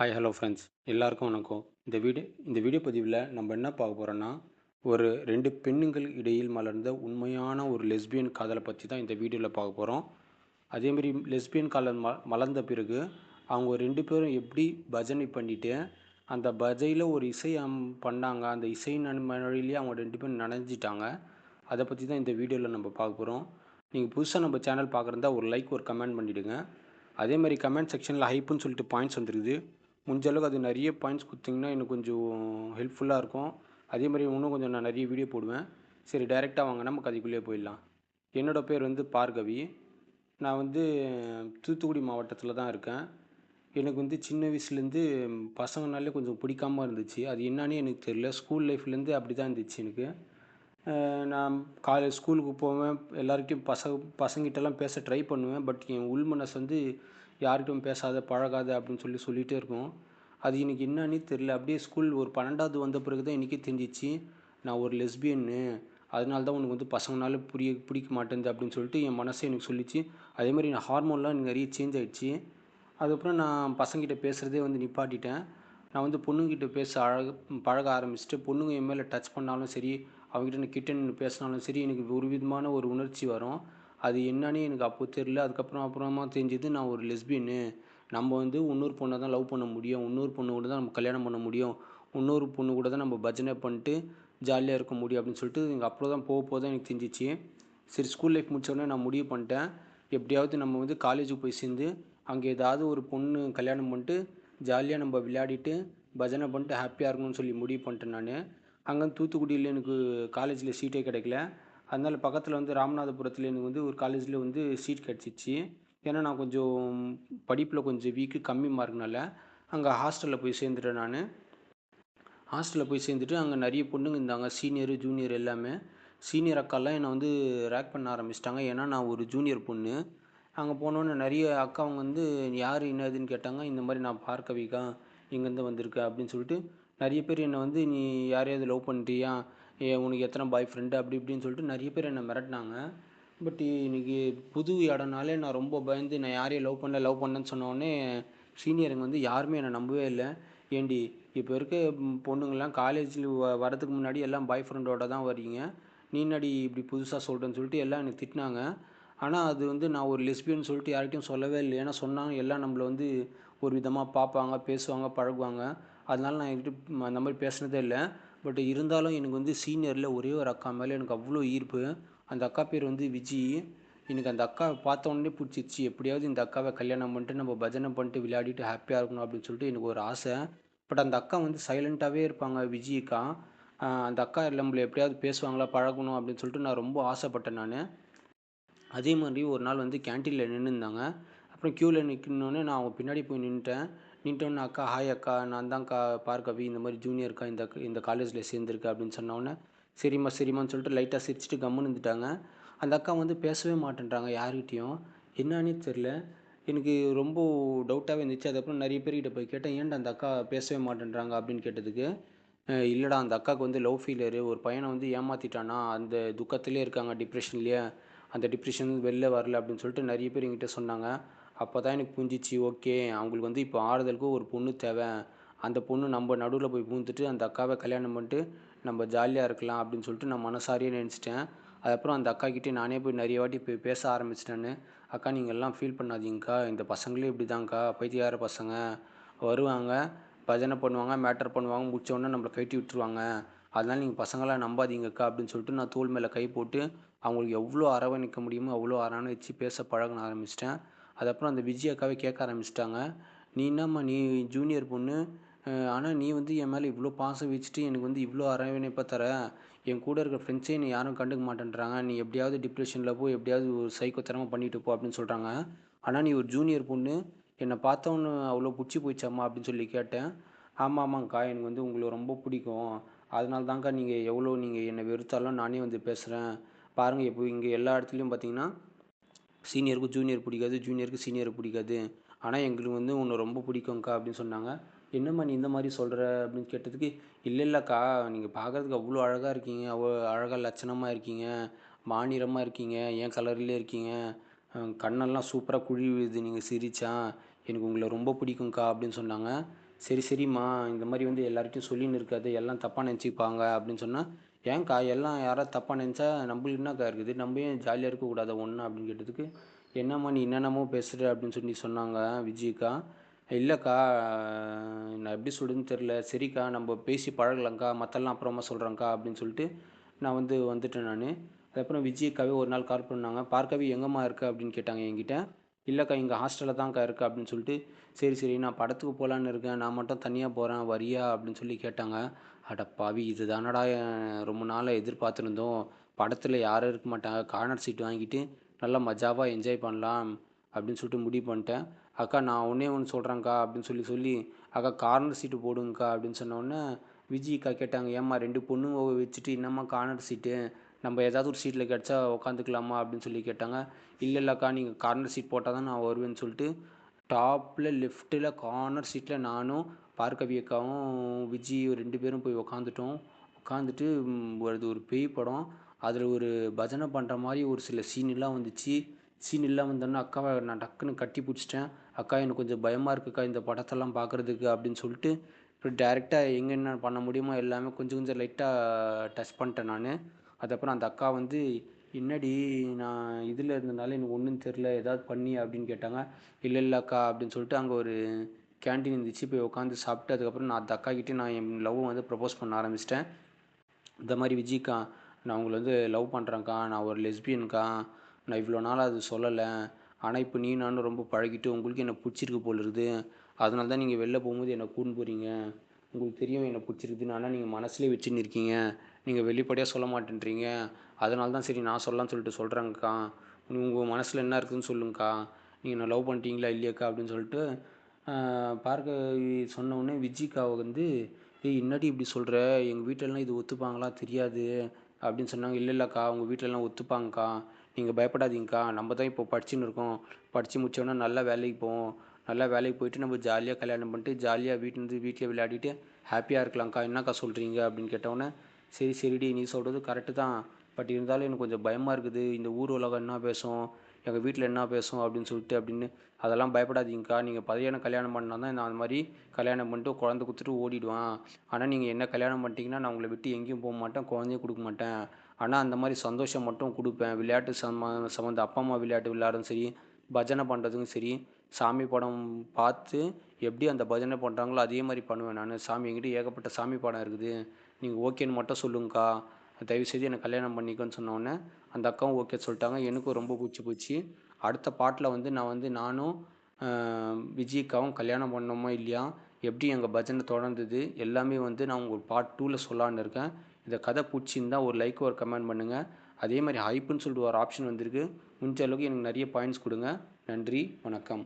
Hi hello friends எல்லாருக்கும் வணக்கம். இந்த வீடியோ இந்த வீடியோ பதிவில் நம்ம என்ன பார்க்க போகிறோன்னா ஒரு ரெண்டு பெண்ணுங்கள் இடையில் மலர்ந்த உண்மையான ஒரு லெஸ்பியன் காதலை பற்றி தான் இந்த வீடியோவில் பார்க்க போகிறோம் அதேமாதிரி லெஸ்பியன் காதல் ம மலர்ந்த பிறகு அவங்க ரெண்டு பேரும் எப்படி பஜனை பண்ணிட்டு அந்த பஜையில் ஒரு இசை அம் பண்ணாங்க. அந்த இசை மழையிலேயே அவங்க ரெண்டு பேரும் நனைஞ்சிட்டாங்க. அதை பற்றி தான் இந்த வீடியோவில் நம்ம பார்க்க போகிறோம் நீங்கள் புதுசாக நம்ம சேனல் பார்க்குறதா ஒரு லைக் ஒரு கமெண்ட் பண்ணிவிடுங்க அதே மாதிரி கமெண்ட் செக்ஷனில் ஹைப்புன்னு சொல்லிட்டு பாயிண்ட்ஸ் வந்துருக்குது. முடிஞ்சளவுக்கு அது நிறைய பாயிண்ட்ஸ் கொடுத்தீங்கன்னா எனக்கு கொஞ்சம் ஹெல்ப்ஃபுல்லாக இருக்கும். அதே மாதிரி இன்னும் கொஞ்சம் நான் நிறைய வீடியோ போடுவேன். சரி டைரெக்டாக வாங்க நம்ம அதுக்குள்ளேயே போயிடலாம். என்னோடய பேர் வந்து பார்கவி. நான் வந்து தூத்துக்குடி மாவட்டத்தில் தான் இருக்கேன். எனக்கு வந்து சின்ன வயசுலேருந்து பசங்கனாலே கொஞ்சம் பிடிக்காம இருந்துச்சு. அது என்னன்னே எனக்கு தெரியல. ஸ்கூல் லைஃப்லேருந்து அப்படி தான் இருந்துச்சு எனக்கு. நான் காலேஜ் ஸ்கூலுக்கு போவேன். எல்லாருக்கும் பசங்க பசங்கிட்டலாம் பேச ட்ரை பண்ணுவேன். பட் என் உள் மனசு வந்து யார்கிட்டும் பேசாத பழகாத அப்படின்னு சொல்லி சொல்லிகிட்டே இருக்கும் அது எனக்கு என்னன்னே தெரில அப்படியே ஸ்கூல் ஒரு பன்னெண்டாவது வந்த பிறகு தான் எனக்கே தெரிஞ்சிச்சு. நான் ஒரு லெஸ்பியன்னு அதனால தான் உனக்கு வந்து பசங்கனால புரிய பிடிக்க மாட்டேங்குது அப்படின்னு சொல்லிட்டு என் மனசே எனக்கு சொல்லிச்சு. அதே மாதிரி நான் ஹார்மோன்லாம் எனக்கு நிறைய சேஞ்ச் ஆகிடுச்சு அதுக்கப்புறம் நான் பசங்கிட்ட பேசுகிறதே வந்து நிப்பாட்டிட்டேன். நான் வந்து பொண்ணுங்கிட்ட பேச அழக பழக ஆரம்பிச்சுட்டு பொண்ணுங்க என் மேலே டச் பண்ணாலும் சரி அவங்ககிட்ட நான் கிட்ட நின்று பேசினாலும் சரி எனக்கு ஒரு விதமான ஒரு உணர்ச்சி வரும். அது என்னன்னே எனக்கு அப்போ தெரில அதுக்கப்புறம் அப்புறமா தெரிஞ்சது நான் ஒரு லெஸ்பியன்னு நம்ம வந்து இன்னொரு பொண்ணை தான் லவ் பண்ண முடியும். இன்னொரு பொண்ணு கூட தான் நம்ம கல்யாணம் பண்ண முடியும். இன்னொரு பொண்ணு கூட தான் நம்ம பஜனை பண்ணிட்டு ஜாலியாக இருக்க முடியும் அப்படின்னு சொல்லிட்டு எனக்கு அப்போ தான் போக போக தான் எனக்கு தெரிஞ்சிச்சு. சரி ஸ்கூல் லைஃப் முடிச்சோடனே நான் முடிவு பண்ணிட்டேன். எப்படியாவது நம்ம வந்து காலேஜுக்கு போய் சேர்ந்து அங்கே ஏதாவது ஒரு பொண்ணு கல்யாணம் பண்ணிட்டு ஜாலியாக நம்ம விளையாடிட்டு பஜனை பண்ணிட்டு ஹாப்பியாக இருக்கணும்னு சொல்லி முடிவு பண்ணிட்டேன் நான். அங்கே தூத்துக்குடியில் எனக்கு காலேஜில் சீட்டே கிடைக்கல. அதனால பக்கத்தில் வந்து ராமநாதபுரத்தில் எனக்கு வந்து ஒரு காலேஜில் வந்து சீட் கிடச்சிச்சு. ஏன்னா நான் கொஞ்சம் படிப்பில் கொஞ்சம் வீக்கு கம்மி மார்க்னால அங்கே ஹாஸ்டலில் போய் சேர்ந்துட்டேன் நான். ஹாஸ்டலில் போய் சேர்ந்துட்டு அங்கே நிறைய பொண்ணுங்க இருந்தாங்க. சீனியரு ஜூனியர் எல்லாமே. சீனியர் அக்காலாம் என்னை வந்து ரேக் பண்ண ஆரம்பிச்சிட்டாங்க. ஏன்னா நான் ஒரு ஜூனியர் பொண்ணு. அங்கே போனோன்னே நிறைய அக்காவங்க வந்து யார் என்னதுன்னு கேட்டாங்க. இந்த மாதிரி நான் பார்க்கவிக்கா இங்கேருந்து வந்திருக்கேன் அப்படின்னு சொல்லிட்டு நிறைய பேர் என்னை வந்து நீ யாரையாவது லவ் பண்ணுறியா ஏ உனக்கு எத்தனை பாய் ஃப்ரெண்டு அப்படி இப்படின்னு சொல்லிட்டு நிறைய பேர் என்னை மிரட்டினாங்க. பட் இன்னைக்கு புது இடம்னாலே நான் ரொம்ப பயந்து நான் யாரையும் லவ் பண்ணல லவ் பண்ணேன்னு சொன்னோடனே சீனியருங்க வந்து யாருமே என்னை நம்பவே இல்லை. ஏண்டி இப்போ இருக்க பொண்ணுங்கள்லாம் காலேஜில் வரதுக்கு முன்னாடி எல்லாம் பாய் ஃப்ரெண்டோட தான் வரீங்க நீ இப்படி புதுசாக சொல்கிறேன்னு சொல்லிட்டு எல்லாம் என்னை திட்டினாங்க. ஆனால் அது வந்து நான் ஒரு லெஸ்பியன் சொல்லிட்டு யார்கிட்டையும் சொல்லவே இல்லை. ஏன்னா சொன்னாங்க எல்லாம் நம்மளை வந்து ஒரு விதமாக பார்ப்பாங்க பேசுவாங்க பழகுவாங்க. அதனால நான் என்கிட்ட அந்த மாதிரி பேசினதே இல்லை. பட் இருந்தாலும் எனக்கு வந்து சீனியரில் ஒரே ஒரு அக்கா மேலே எனக்கு அவ்வளோ ஈர்ப்பு. அந்த அக்கா பேர் வந்து விஜி. எனக்கு அந்த அக்காவை பார்த்த உடனே பிடிச்சிருச்சு. எப்படியாவது இந்த அக்காவை கல்யாணம் பண்ணிட்டு நம்ம பஜனை பண்ணிட்டு விளையாடிட்டு ஹாப்பியாக இருக்கணும் அப்படின்னு சொல்லிட்டு எனக்கு ஒரு ஆசை. பட் அந்த அக்கா வந்து சைலண்ட்டாகவே இருப்பாங்க விஜி அக்கா அந்த அக்கா நம்மளை எப்படியாவது பேசுவாங்களா பழகணும் அப்படின்னு சொல்லிட்டு நான் ரொம்ப ஆசைப்பட்டேன் நான். அதே மாதிரி ஒரு நாள் வந்து கேன்டீனில் நின்றுருந்தாங்க அப்புறம் க்யூவில் நிற்கணுன்னே நான் அவங்க பின்னாடி போய் நின்றுட்டேன் நின்ட்டோன்னே அக்கா ஹாய் அக்கா நான் தான்க்கா பார்கவி பார்க்கவி இந்த மாதிரி ஜூனியர்க்கா இந்த இந்த காலேஜில் சேர்ந்துருக்கு அப்படின்னு சொன்னோன்னே சரிம்மா சரிம்மான்னு சொல்லிட்டு லைட்டாக சிரிச்சிட்டு கம்முன்னு இருந்துட்டாங்க. அந்த அக்கா வந்து பேசவே மாட்டேன்றாங்க யார்கிட்டையும். என்னன்னே தெரில எனக்கு ரொம்ப டவுட்டாகவே இருந்துச்சு. அதுக்கப்புறம் நிறைய பேர்கிட்ட போய் கேட்டேன் ஏன்டா அந்த அக்கா பேசவே மாட்டேன்றாங்க? அப்படின்னு கேட்டதுக்கு இல்லைடா அந்த அக்காவுக்கு வந்து லவ் ஃபீலரு ஒரு பையனை வந்து ஏமாற்றிட்டானா அந்த துக்கத்திலே இருக்காங்க டிப்ரெஷன்லேயே அந்த டிப்ரெஷன் வெளில வரல அப்படின்னு சொல்லிட்டு நிறைய பேர் என்கிட்ட சொன்னாங்க. அப்போ தான் எனக்கு புரிஞ்சிச்சு ஓகே அவங்களுக்கு வந்து இப்போ ஆறுதலுக்கு ஒரு பொண்ணு தேவை. அந்த பொண்ணு நம்ம நடுவில் போய் பூந்துட்டு அந்த அக்காவை கல்யாணம் பண்ணிட்டு நம்ம ஜாலியாக இருக்கலாம் அப்படின்னு சொல்லிட்டு நான் மனசாரியே நினச்சிட்டேன். அதுக்கப்புறம் அந்த அக்கா கிட்டே நானே போய் நிறைய வாட்டி போய் பேச ஆரம்பிச்சிட்டேன்னு அக்கா நீங்கள் எல்லாம் ஃபீல் பண்ணாதீங்கக்கா. இந்த பசங்களே இப்படி தான்க்கா பைத்தியார பசங்க. வருவாங்க பஜனை பண்ணுவாங்க மேட்டர் பண்ணுவாங்க முடிச்சவொடனே நம்மளை கட்டி விட்டுருவாங்க. அதனால் நீங்கள் பசங்களாம் நம்பாதீங்கக்கா அப்படின்னு சொல்லிட்டு நான் தோல் மேலே கை போட்டு அவங்களுக்கு எவ்வளோ அரவணைக்க முடியுமோ அவ்வளோ அரவணைச்சு பேச பழக ஆரம்பிச்சிட்டேன். அதுக்கப்புறம் அந்த விஜய் அக்காவே கேட்க ஆரம்பிச்சிட்டாங்க நீ என்னம்மா நீ ஜூனியர் பொண்ணு ஆனால் நீ வந்து என் மேலே இவ்வளோ பாசம் வச்சுட்டு எனக்கு வந்து இவ்வளோ அரவணைப்பாக தர என் கூட இருக்கிற ஃப்ரெண்ட்ஸே நீ யாரும் கண்டுக்க மாட்டேன்றாங்க நீ எப்படியாவது டிப்ரெஷனில் போய் எப்படியாவது ஒரு சைக்கோ தரமாக பண்ணிட்டு போ அப்படின்னு சொல்கிறாங்க ஆனால் நீ ஒரு ஜூனியர் பொண்ணு என்னை பார்த்தவொன்னு அவ்வளோ பிடிச்சி போயிடுச்சாம்மா அப்படின்னு சொல்லி கேட்டேன். ஆமாம் ஆமாங்க்கா எனக்கு வந்து உங்களை ரொம்ப பிடிக்கும். அதனால தாங்க்கா நீங்கள் எவ்வளோ நீங்கள் என்னை வெறுத்தாலும் நானே வந்து பேசுகிறேன் பாருங்கள் இப்போ இங்கே எல்லா இடத்துலையும் பார்த்தீங்கன்னா சீனியருக்கு ஜூனியர் பிடிக்காது ஜூனியருக்கு சீனியர் பிடிக்காது. ஆனால் எங்களுக்கு வந்து உன்னை ரொம்ப பிடிக்கும்க்கா அப்படின்னு சொன்னாங்க. என்னம்மா நீ இந்த மாதிரி சொல்கிற அப்படின்னு கேட்டதுக்கு இல்லை இல்லைக்கா நீங்கள் பார்க்குறதுக்கு அவ்வளோ அழகாக இருக்கீங்க அவ்வளோ அழகாக லட்சணமாக இருக்கீங்க மாநிறமாக இருக்கீங்க என் கலர்லேயே இருக்கீங்க. கண்ணெல்லாம் சூப்பராக குழி விழுது நீங்கள் சிரிச்சா. எனக்கு உங்களை ரொம்ப பிடிக்கும்க்கா அப்படின்னு சொன்னாங்க. சரி சரிம்மா இந்த மாதிரி வந்து எல்லார்கிட்டையும் சொல்லின்னு இருக்காது எல்லாம் தப்பாக நினச்சிப்பாங்க அப்படின்னு சொன்னால் ஏன்க்கா எல்லாம் யாராவது தப்பாக நினச்சா நம்மளுக்கு என்னக்கா இருக்குது? நம்ம ஏன் ஜாலியாக இருக்கக்கூடாது ஒன்றா அப்படின்னு கேட்டதுக்கு என்னம்மா நீ என்னென்னமோ பேசுகிற அப்படின்னு சொல்லி சொன்னாங்க விஜய்க்கா இல்லைக்கா நான் எப்படி சொல்கிறதுன்னு தெரில சரிக்கா நம்ம பேசி பழகலாங்க்கா மற்றெல்லாம் அப்புறமா சொல்கிறேங்க்கா அப்படின்னு சொல்லிட்டு நான் வந்து வந்துட்டேன் நான். அதுக்கப்புறம் விஜய்க்காவே ஒரு நாள் கால் பண்ணாங்க. பார்க்கவே எங்கம்மா இருக்க? அப்படின்னு கேட்டாங்க என்கிட்ட. இல்லைக்கா இங்கே ஹாஸ்டலில் தான்க்கா இருக்குது அப்படின்னு சொல்லிட்டு சரி சரி நான் படத்துக்கு போகலான்னு இருக்கேன். நான் மட்டும் தனியாக போகிறேன் வரியா? அப்படின்னு சொல்லி கேட்டாங்க. அடப்பாவி இது தானடா ரொம்ப நாளாக எதிர்பார்த்துருந்தோம். படத்தில் யாரும் இருக்க மாட்டாங்க. கார்னர் சீட் வாங்கிட்டு நல்லா மஜாவாக என்ஜாய் பண்ணலாம் அப்படின்னு சொல்லிட்டு முடிவு பண்ணிட்டேன். அக்கா நான் ஒன்றே ஒன்று சொல்கிறேங்க்கா அப்படின்னு சொல்லி சொல்லி அக்கா கார்னர் சீட்டு போடுங்கக்கா அப்படின்னு சொன்னோடனே விஜய்க்கா கேட்டாங்க ஏம்மா ரெண்டு பொண்ணுங்க வச்சுட்டு என்னம்மா கார்னர் சீட்டு? நம்ம ஏதாவது ஒரு சீட்டில் கிடச்சா உட்காந்துக்கலாமா அப்படின்னு சொல்லி கேட்டாங்க. இல்லை இல்லைக்கா நீங்கள் கார்னர் சீட் போட்டால் தான் நான் வருவேன்னு சொல்லிட்டு டாப்பில் லெஃப்ட்டில் கார்னர் சீட்டில் நானும் பார்க்கவி அக்காவும் விஜய் ரெண்டு பேரும் போய் உக்காந்துட்டோம். உட்காந்துட்டு அது ஒரு பேய் படம். அதில் ஒரு பஜனை பண்ணுற மாதிரி ஒரு சில சீன்லாம் வந்துச்சு. சீன் இல்லாமல் வந்தோடனே அக்காவை நான் டக்குன்னு கட்டி பிடிச்சிட்டேன். அக்கா எனக்கு கொஞ்சம் பயமாக இருக்குக்கா இந்த படத்தெல்லாம் பார்க்குறதுக்கு அப்படின்னு சொல்லிட்டு இப்போ டேரெக்டாக எங்கே என்ன பண்ண முடியுமோ எல்லாமே கொஞ்சம் கொஞ்சம் லைட்டாக டச் பண்ணிட்டேன் நான். அதுக்கப்புறம் அந்த அக்கா வந்து என்னடி நான் இதில் இருந்தனால எனக்கு ஒன்றும் தெரில ஏதாவது பண்ணி அப்படின்னு கேட்டாங்க. இல்லை இல்லை அக்கா அப்படின்னு சொல்லிட்டு அங்கே ஒரு கேன்டீன் இருந்துச்சு போய் உட்காந்து சாப்பிட்டு அதுக்கப்புறம் நான் அந்த அக்காக்கிட்டே நான் என் லவ் வந்து ப்ரப்போஸ் பண்ண ஆரம்பிச்சிட்டேன். இந்த மாதிரி விஜய்க்கா நான் உங்களை வந்து லவ் பண்ணுறேன்க்கா நான் ஒரு லெஸ்பியன்க்கா நான் இவ்வளோ நாள் அது சொல்லலை. ஆனால் இப்போ நீ நானும் ரொம்ப பழகிட்டு உங்களுக்கு என்னை பிடிச்சிருக்கு போல் இருக்குது. அதனால தான் நீங்கள் வெளில போகும்போது என்னை கூண்டு போகிறீங்க உங்களுக்கு தெரியும் என்னை பிடிச்சிருக்குதுன்னு ஆனால் நீங்கள் மனசுலேயே வச்சுன்னு இருக்கீங்க. நீங்கள் வெளிப்படையாக சொல்ல மாட்டேன்றீங்க. அதனால தான் சரி நான் சொல்லலாம்னு சொல்லிட்டு சொல்கிறேங்க்கா உங்கள் மனசில் என்ன இருக்குதுன்னு சொல்லுங்கக்கா. நீங்கள் என்ன லவ் பண்ணிட்டீங்களா இல்லையாக்கா அப்படின்னு சொல்லிட்டு பார்க்க சொன்னோடனே விஜிக்காவை வந்து ஏய் என்னடி இப்படி சொல்கிற எங்கள் வீட்டிலலாம் இது ஒத்துப்பாங்களா? தெரியாது. அப்படின்னு சொன்னாங்க. இல்லை இல்லைக்கா உங்கள் வீட்டிலலாம் ஒத்துப்பாங்கக்கா. நீங்கள் பயப்படாதீங்கக்கா. நம்ம தான் இப்போ படிச்சுன்னு இருக்கோம். படித்து முடிச்சோன்னா நல்லா வேலைக்கு போவோம். நல்லா வேலைக்கு போயிட்டு நம்ம ஜாலியாக கல்யாணம் பண்ணிட்டு ஜாலியாக வீட்டிலேருந்து வீட்டில் விளையாடிட்டு ஹாப்பியாக இருக்கலாம்க்கா. என்னக்கா சொல்கிறீங்க அப்படின்னு கேட்டவுடனே சரி சரிடி நீ சொல்கிறது கரெக்டு தான். பட் இருந்தாலும் எனக்கு கொஞ்சம் பயமாக இருக்குது. இந்த ஊர் உலகம் என்ன பேசும்? எங்கள் வீட்டில் என்ன பேசும் அப்படின்னு சொல்லிட்டு அப்படின்னு அதெல்லாம் பயப்படாதீங்கக்கா. நீங்கள் பையனை கல்யாணம் பண்ணால் தான் நான் அந்த மாதிரி கல்யாணம் பண்ணிட்டு குழந்த கொடுத்துட்டு ஓடிடுவேன். ஆனால் நீங்கள் என்ன கல்யாணம் பண்ணிட்டீங்கன்னா நான் உங்களை விட்டு எங்கேயும் போக மாட்டேன் குழந்தையும் கொடுக்க மாட்டேன். ஆனால் அந்த மாதிரி சந்தோஷம் மட்டும் கொடுப்பேன். விளையாட்டு சம்ம சம்மந்த அப்பா அம்மா விளையாட்டு விளையாடும் சரி பஜனை பண்ணுறதுக்கும் சரி சாமி படம் பார்த்து எப்படி அந்த பஜனை பண்ணுறாங்களோ அதே மாதிரி பண்ணுவேன் நான். சாமி என்கிட்ட ஏகப்பட்ட சாமி படம் இருக்குது. நீங்கள் ஓகேன்னு மட்டும் சொல்லுங்கக்கா. தயவுசெய்து என்னை கல்யாணம் பண்ணிக்கோன்னு சொன்னோடனே அந்த அக்காவும் ஓகே சொல்லிட்டாங்க. எனக்கும் ரொம்ப பிடிச்சி போச்சு. அடுத்த பாட்டில் வந்து நான் வந்து நானும் விஜய்க்காவும் கல்யாணம் பண்ணோமா இல்லையா? எப்படி எங்கள் பஜனை தொடர்ந்தது? எல்லாமே வந்து நான் உங்கள் பார்ட் டூவில் சொல்லான்னு இருக்கேன். இந்த கதை பிடிச்சிருந்தா ஒரு லைக் ஒரு கமெண்ட் பண்ணுங்கள் அதே மாதிரி ஹைப்புன்னு சொல்லிட்டு ஒரு ஆப்ஷன் வந்திருக்கு. முடிஞ்ச அளவுக்கு எனக்கு நிறைய பாயிண்ட்ஸ் கொடுங்க. நன்றி வணக்கம்.